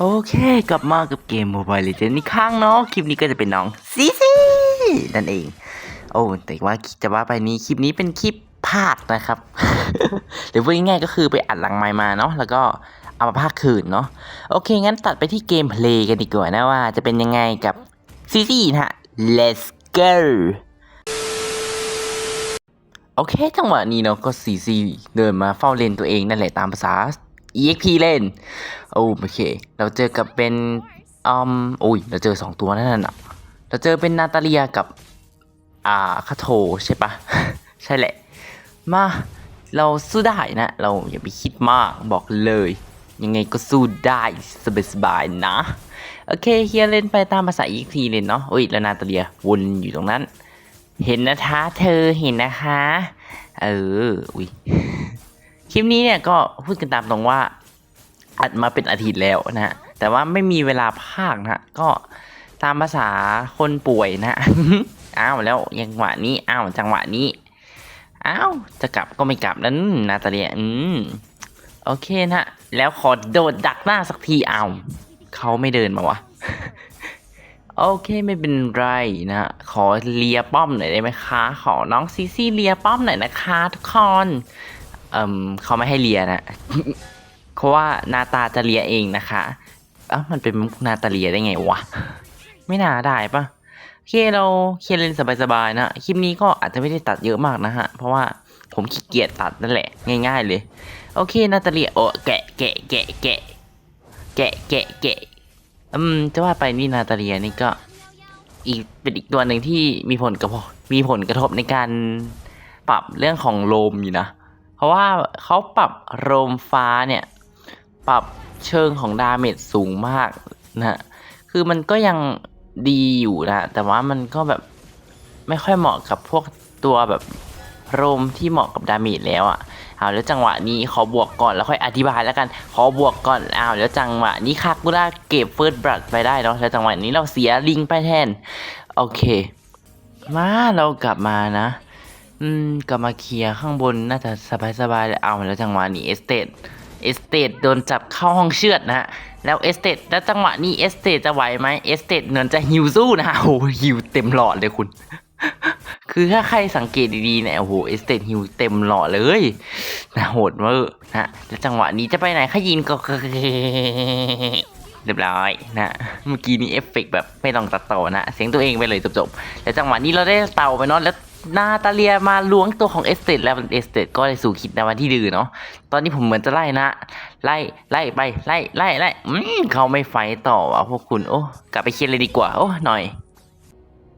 โอเค กลับมากับเกม Mobile Legends อีกครั้งเนาะคลิปนี้ก็จะเป็นน้องซีซีนั่นเอง โอ้แต่ว่าจะว่าไปนี้คลิปนี้เป็นคลิปภาคนะครับ หรือว่าง่ายๆก็คือไปอัดหลังไมค์มาเนาะแล้วก็เอามาภาคคืนเนาะโอเค งั้นตัดไปที่เกมเพลย์กันดีกว่านะว่าจะเป็นยังไงกับซีซีนะฮะ let's go โอเค จังหวะนี้เนาะก็ซีซีเดินมาเฝ้าเลนตัวเองนั่นแหละตามภาษา EXP เล่น โอเค เราเจอกับเป็นอืมโอ้ย เราเจอสองตัวนั่นน่ะ เราเจอเป็นนาตาเลียกับ อ่าคาโทใช่ปะ ใช่แหละ มา เราสู้ได้นะ เราอย่าไปคิดมากบอกเลย ยังไงก็สู้ได้สบายๆนะ โอเคเฮียเล่นไปตามภาษา EXP เล่นเนาะโอ้ย แล้วนาตาเลียวนอยู่ตรงนั้น เห็นนะคะเธอเห็นนะคะ เออ อุ้ย คลิปนี้เนี่ยก็พูดกันตามตรงว่า อัดมาเป็นอาทิตย์แล้วนะฮะแต่ว่าไม่มีเวลาภาคนะฮะก็ตามภาษาคนป่วยนะอ้าวแล้วยังหวะนี้อ้าวจังหวะนี้อ้าวจะกลับก็ไม่กลับนั้นนาตาเลียอืมโอเคนะฮะแล้วขอโดดดักหน้าสักทีอ้าวเขาไม่เดินมาวะโอเคไม่เป็นไรนะฮะขอเลียป้อมหน่อยได้ไหมคะ ขอน้องซีซี่เลียป้อมหน่อยนะคะทุกคน เอ่มเขาไม่ให้เลียนะ เพราะว่านาตาจะเลียเองนะคะเอ้ามันเป็นมุกนาตาเลียได้ไงวะ ไม่น่าได้ปะโอเคเราเคลียร์เลนสบายๆนะ คลิปนี้ก็อาจจะไม่ได้ตัดเยอะมากนะฮะ เพราะว่าผมขี้เกียจตัดนั่นแหละ ง่าย ๆ เลย โอเคนาตาเลียโอ้แกะแกะแกะแกะแกะแกะแกะอืมจะว่าไปนี่นาตาเลียนี่ก็ อีกเป็นอีกตัวหนึ่งที่มีผลกระทบมีผลกระทบในการปรับเรื่องของโลมอยู่นะ ราะว่าเขาปรับโรมฟ้าเนี่ย ปรับเชิงของดาเมจสูงมากนะฮะคือมันก็ยังดีอยู่นะ แต่ว่ามันก็แบบไม่ค่อยเหมาะกับพวกตัวแบบโรมที่เหมาะกับดาเมจแล้วอะ่ะเอาแล้วจังหวะนี้ขอบวกก่อนแล้วค่อยอธิบายแล้วกัน ขอบวกก่อนอ้าวแล้วจังหวะนี้คากุระเก็บเฟิร์สบลัดไปได้เนาะแล้วจังหวะนี้เราเสียลิงไปแทน โอเค มาเรากลับมานะ อืมกลับมาเคลียร์ข้างบนน่าจะสบายๆเลยเอาแล้วจังหวะนี้เอสเตดเอสเตดโดนจับเข้าห้องเชือดนะฮะแล้วเอสเตดแล้วจังหวะนี้เอสเตดจะไหวไหมเอสเตดเหมือนจะฮิวสู้นะฮะโอ้โหฮิวเต็มหลอดเลยคุณ คือถ้าใครสังเกตดีๆเนี่ยโอ้โหเอสเตดฮิวเต็มหลอดเลยนะโหดเวอร์นะแล้วจังหวะนี้จะไปไหนขยินก็เรียบร้อยนะเมื่อกี้นี้เอฟเฟกต์แบบไม่ต้องตัดต่อนะ เสียงตัวเองไปเลยจบๆแล้วจังหวะนี้เราได้เต่าไปนาะแล้ว นาตาเลียมาล้วงตัวของเอสเตดแล้วเอสเตดก็ได้สู่คิดในวันที่ดื้อเนาะตอนนี้ผมเหมือนจะไล่นะ ไล่ไล่ไปไล่ไล่ไล่อืมเขาไม่ไฟต่อว่ะพวกคุณโอ้กลับไปเคลียร์เลยดีกว่าโอ้หน่อย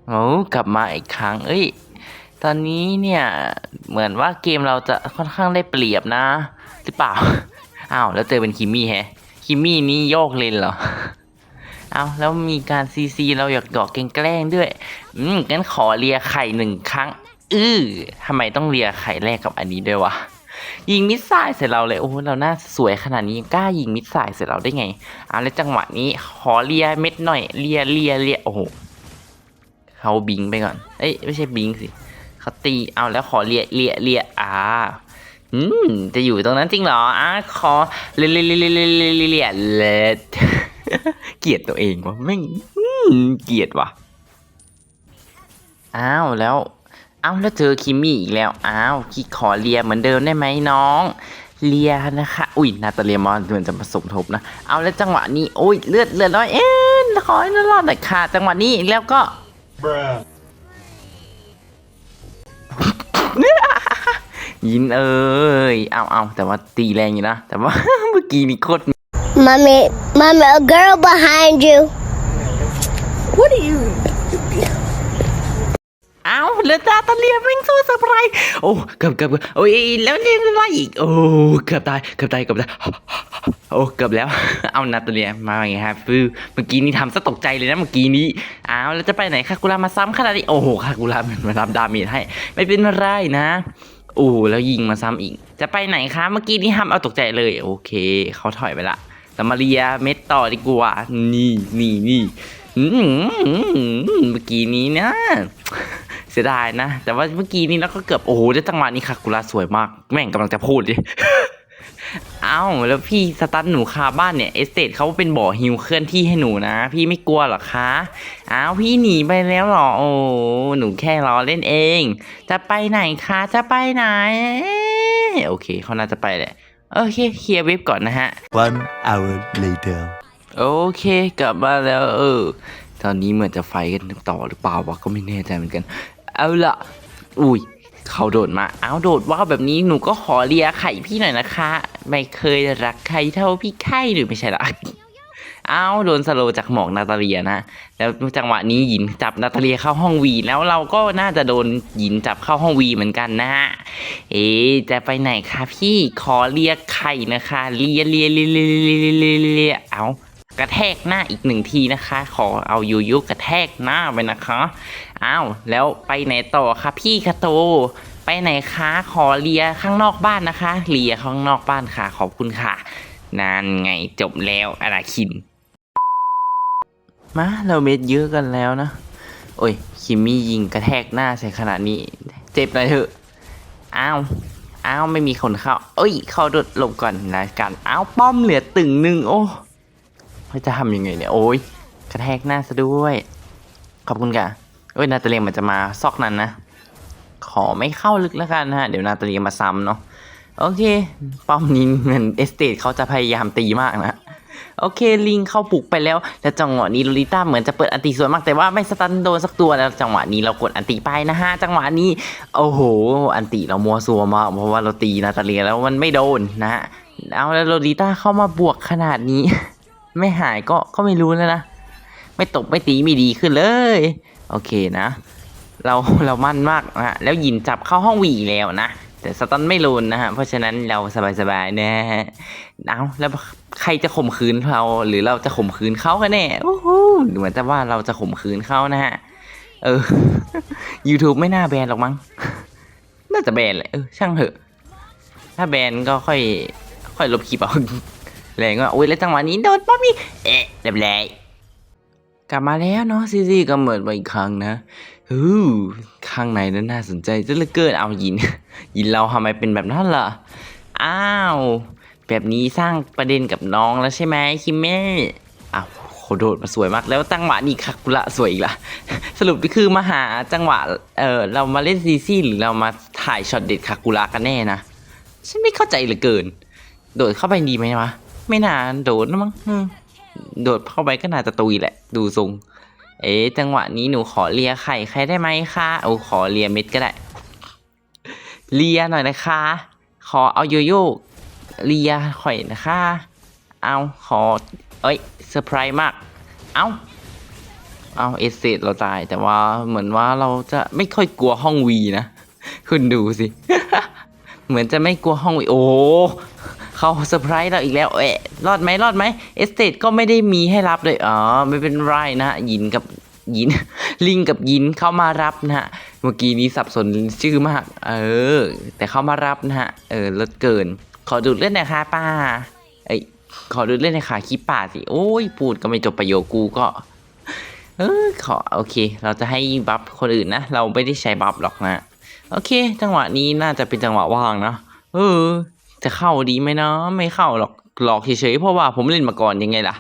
โอ้กลับมาอีกครั้ง เอ้ย ตอนนี้เนี่ยเหมือนว่าเกมเราจะค่อนข้างได้เปรียบนะ หรือเปล่าอ้าวแล้วเจอเป็นคิมมี่แฮะคิมมี่นี่โยกเลนเหรอ เอาแล้วมีการซีซีเราอยากดอกแกล้งด้วย อืมงั้นขอเลียไข่หนึ่งครั้ง อื้อทำไมต้องเลียไข่แรกกับอันนี้ด้วยวะ ยิงมิสไซล์ใส่เราเลย โอ้เราหน้าสวยขนาดนี้ยังกล้ายิงมิสไซล์ใส่เราได้ไงเอาแล้วจังหวะนี้ขอเลียเม็ดหน่อย เลียเลียเลียโอ้โหเขาบิงไปก่อน เอ้ยไม่ใช่บิงสิเขาตี เอาแล้วขอเลียเลียเลียอ่าอืม จะอยู่ตรงนั้นจริงเหรออะขอเลียเลียเลียเลียเลียเลีย เกลียดตัวเองวะไม่งเกลียดวะอ้าวแล้วอ้าวแล้วเจอคิมมี่อีกแล้วอ้าวคิขอเลียเหมือนเดิมได้ไหมน้อง เลียนะคะ อุ้ยนาตาเลียมอนเหมือนจะผสมทบนะ เอาแล้วจังหวะนี้โอ้ยเลือดเลือดร้อยเอ็นขอให้รอดหน่อยค่ะ จังหวะนี้แล้วก็ยินเอ้ยเอาเอาแต่ว่าตีแรงอยู่นะ แต่ว่าเมื่อกี้นี่โคตร Mommy, mommy, a girl behind you. What are you? เอาเลือตาตาเลียแม่งสู้เซอร์ไรโอ้เกือบเกือบเกือบโอ้ยแล้วเรียนอะไรอีก โอ้เกือบตายเกือบตายเกือบตายโอ้เกือบแล้ว เอานาตาเลียมาไงครับฟือเมื่อกี้นี่ทำซะตกใจเลยนะเมื่อกี้นี้อ้าวแล้วจะไปไหนคากุระมาซ้ำขนาดนี้โอ้โหคากุระมันมารับดาเมจให้ ไม่เป็นไรนะโอ้แล้วยิงมาซ้ำอีก จะไปไหนคะเมื่อกี้นี้ห้ามเอาตกใจเลย โอเคเขาถอยไปละ แต่มาเรียเม็ดต่อดีกว่า นี่นี่นี่เมื่อกี้นี้นะ เสียดายนะ แต่ว่าเมื่อกี้นี้เราก็เกือบ โอ้โหได้จังหวะนี้คากุระสวยมาก แม่งกำลังจะพูดดิเอ้าแล้วพี่สตันหนูคาบ้านเนี่ยเอสเตทเขาเป็นบ่อฮิวเคลื่อนที่ให้หนูนะ พี่ไม่กลัวหรอคะอ้าวพี่หนีไปแล้วเหรอ โอ้หนูแค่ล้อเล่นเอง จะไปไหนคะจะไปไหน โอเคเขาน่าจะไปแหละ โอเคเคลียร์เว็บก่อนนะฮะ One hour later. โอเคกลับมาแล้วเออ ตอนนี้เหมือนจะไฟกันต่อหรือเปล่าวะก็ไม่แน่ใจเหมือนกัน เอาละอุ้ยเขาโดดมาเอาโดดว่าวแบบนี้หนูก็ขอเลียไข่พี่หน่อยนะคะ ไม่เคยรักใครเท่าพี่ไข่หรือไม่ใช่ละเอ้าวโดนสโลจากหมอกนาตาเลียนะ แล้วจังหวะนี้หยินจับนาตาเลียเข้าห้องวีแล้วเราก็น่าจะโดนหยินจับเข้าห้องวีเหมือนกันนะฮะ เอ๊จะไปไหนคะพี่ขอเรียกไข่นะคะเลียเลียเลียเลียเลียเลียเอากระแทกหน้าอีกหนึ่งทีนะคะ ขอเอายูยุกระแทกหน้าไปนะคะอ้าวแล้วไปไหนต่อคะพี่คาโต ไปไหนคะขอเลียข้างนอกบ้านนะคะเลียข้างนอกบ้านค่ะ ขอบคุณค่ะนานไงจบแล้วอาราคิน มาเราเม็ดเยอะกันแล้วนะ โอ้ย คิมมี่ยิงกระแทกหน้าใส่ขนาดนี้ เจ็บหน่อยเถอะ อ้าว อ้าว ไม่มีคนเข้า เอ้ย เข้าดดลบก่อนนะกัน อ้าว ป้อมเหลือตึงหนึ่งโอ้เขาจะทำยังไงเนี่ย โอ้ย กระแทกหน้าซะด้วย ขอบคุณค่ะเอ้ย นาตาเลียมันจะมาซอกนั้นนะ ขอไม่เข้าลึกแล้วกันนะฮะ เดี๋ยวนาตาเลียมาซ้ำเนาะ โอเค ป้อมนี้เหมือนเอสเตทเขาจะพยายามตีมากนะ โอเคลิงเข้าปลุกไปแล้วแล้วจังหวะนี้โลลิต้าเหมือนจะเปิดอันติสวยมากแต่ว่าไม่สตันโดนสักตัวแล้วจังหวะนี้เรากดอันติไปนะฮะจังหวะนี้โอ้โห อันติเรามัวซัวมากเพราะว่าเราตีนาตาเลียแล้วมันไม่โดนนะฮะเอาแล้วโลลิต้าเข้ามาบวกขนาดนี้ ไม่หายก็ก็ไม่รู้แล้วนะไม่ตบไม่ตีไม่ดีขึ้นเลย โอเคนะ เราเรามั่นมากนะฮะแล้วยินจับเข้าห้องวีแล้วนะ แต่สตันไม่โดนนะฮะ เพราะฉะนั้นเราสบายๆนะฮะเอาแล้วใครจะข่มขืนเรา หรือเราจะข่มขืนเขากันแน่โอ้โหเหมือนแต่ว่าเราจะข่มขืนเขานะฮะ เออ YouTube ไม่น่าแบนหรอกมั้ง น่าจะแบนแหละเออช่างเถอะ ถ้าแบนก็ค่อย ค่อยลบคลิปเอาแรงว่าโอ้ยแล้วจังหวะนี้โดนป๊อปมี่เอ๊ะเรียบร้อยกลับมาแล้วเนาะซีซีก็เหมือนมาอีกครั้งนะ ฮู้ข้างในนั้นน่าสนใจจะเหลือเกินเอายิน ยินเราทำไมเป็นแบบนั้นล่ะ อ้าว แบบนี้สร้างประเด็นกับน้องแล้วใช่ไหมคิมเม่อ้าวเขาโดดมาสวยมาก แล้วจังหวะนี้คากุระสวยอีกละสรุปนี่คือมาหาจังหวะเออเรามาเล่นซีซีหรือเรามาถ่ายช็อตเด็ดคากุระกันแน่นะฉันไม่เข้าใจเหลือเกิน โดดเข้าไปดีไหมวะไม่น่าโดดนะมั้งโดดเข้าไปก็น่าจะตุยแหละ ดูทรง เอ๊ะจังหวะนี้หนูขอเลียไข่ใครได้ไหมคะโอ้ขอเลียเม็ดก็ได้ เลียหน่อยนะคะ ขอเอาโยโย่เลียข่อยนะคะ เอาขอ เอ้ยเซอร์ไพรส์มาก เอาเอาเอเซเราตาย แต่ว่าเหมือนว่าเราจะไม่ค่อยกลัวห้องวีนะ คุณดูสิ เหมือนจะไม่กลัวห้องวีโอ้ เขาเซอร์ไพรส์เราอีกแล้วเอ๊ะรอดไหมรอดไหมเอสเตทก็ไม่ได้มีให้รับเลยอ๋อไม่เป็นไรนะยินกับยินลิงกับยินเข้ามารับนะฮะเมื่อกี้นี้สับสนชื่อมาก เออ แต่เข้ามารับนะฮะเออลดเกิน ขอดูดเล่นหนะคะป้าเอ้ยขอดูดเล่นหนะคะคลิปป่าสิโอ้ยพูดก็ไม่จบประโยคกูก็ เออขอโอเค เราจะให้บัฟคนอื่นนะ เราไม่ได้ใช้บัฟหรอกนะ โอเค จังหวะนี้น่าจะเป็นจังหวะว่างนะเออ จะเข้าดีไหมนะไม่เข้าหรอกหลอกเฉยๆเพราะว่าผมเล่นมาก่อนยังไงล่ะ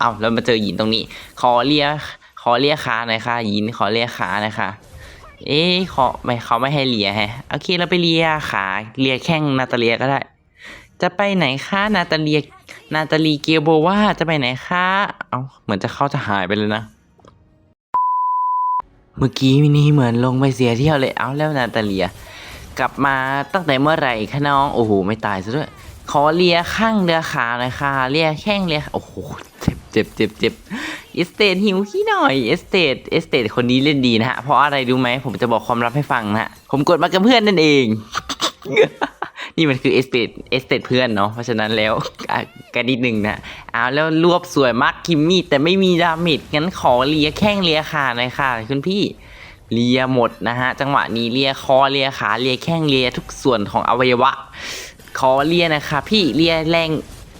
เอาแล้วมาเจอหยินตรงนี้ ขอเลียขอเลียขาหน่อยค่ะหยินขอเลียขาหน่อยค่ะเอ๊ะขอไม่เขาไม่ให้เลียแฮะโอเคเราไปเลียขาเลียแข้งนาตาเลียก็ได้ จะไปไหนคะนาตาเลียนาตาลีเกียโบว่าจะไปไหนคะเอาเหมือนจะเข้าจะหายไปเลยนะ เมื่อกี้นี่เหมือนลงไปเสียเที่ยวเลยเอาแล้วนาตาเลีย กลับมาตั้งแต่เมื่อไหร่คะน้อง โอ้โห ไม่ตายซะด้วย ขอเลียข้างเรือขาหน่อยค่ะ เลียแข้งเลีย โอ้โห เจ็บเจ็บเจ็บเจ็บเอสเตดหิวขี้หน่อยเอสเตดเอสเตดคนนี้เล่นดีนะฮะ เพราะอะไรรู้ไหม ผมจะบอกความลับให้ฟังนะฮะผมกดมากับเพื่อนนั่นเอง นี่มันคือเอสเตดเอสเตดเพื่อนเนาะ เพราะฉะนั้นแล้วกันนิดนึงนะเอาแล้วรวบสวยมากคิมมี่แต่ไม่มีดาเมจงั้นขอเลียแข้งเลียขาหน่อยค่ะคุณพี่ เลียหมดนะฮะ จังหวะนี้เลียคอเลียขาเลียแข้งเลียทุกส่วนของอวัยวะขอเลียนะคะ พี่เลียแรง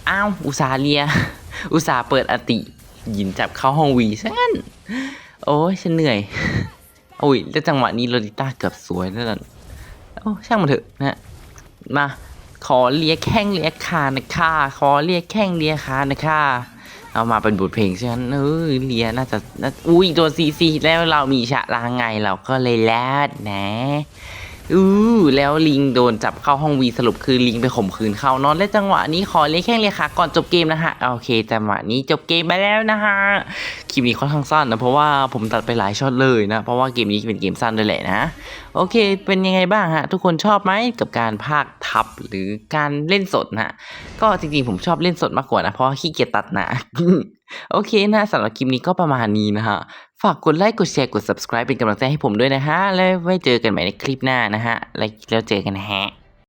อ้าวอุตสาเลีย อุตสาเปิดอติหยินจับเข้าห้องวีซะงั้น โอ้ยฉันเหนื่อยโอ้ยแล้วจังหวะนี้โรดิต้าเกือบสวยแล้วนั่นโอ้ช่างมันเถอะนะฮะมาขอเลียแข้งเลียขานะคะขอเลียแข้งเลียขานะคะ เอามาเป็นบทเพลงใช่ไหมเออเลียน่าจะน่าอุ้ยตัวซีซีแล้วเรามีฉะลางไงเราก็เลยแลดนะ อู้แล้วลิงโดนจับเข้าห้องวีสรุปคือลิงไปข่มขืนเขานอนและจังหวะนี้ขอเลียแข้งเลียขาก่อนจบเกมนะฮะโอเคจังหวะนี้จบเกมไปแล้วนะฮะคลิปนี้ค่อนข้างสั้นนะเพราะว่าผมตัดไปหลายช็อตเลยนะเพราะว่าเกมนี้เป็นเกมสั้นด้วยแหละนะโอเค เป็นยังไงบ้างฮะทุกคนชอบไหมกับการพากย์ทับหรือการเล่นสดนะก็จริงๆผมชอบเล่นสดมากกว่านะเพราะขี้เกียจตัดนะโอเคนะสำหรับคลิปนี้ก็ประมาณนี้นะฮะ ฝากกดไลค์ กดแชร์ กด subscribe เป็นกำลังใจให้ผมด้วยนะฮะ แล้วไว้เจอกันใหม่ในคลิปหน้านะฮะ แล้วเจอกันนะฮะ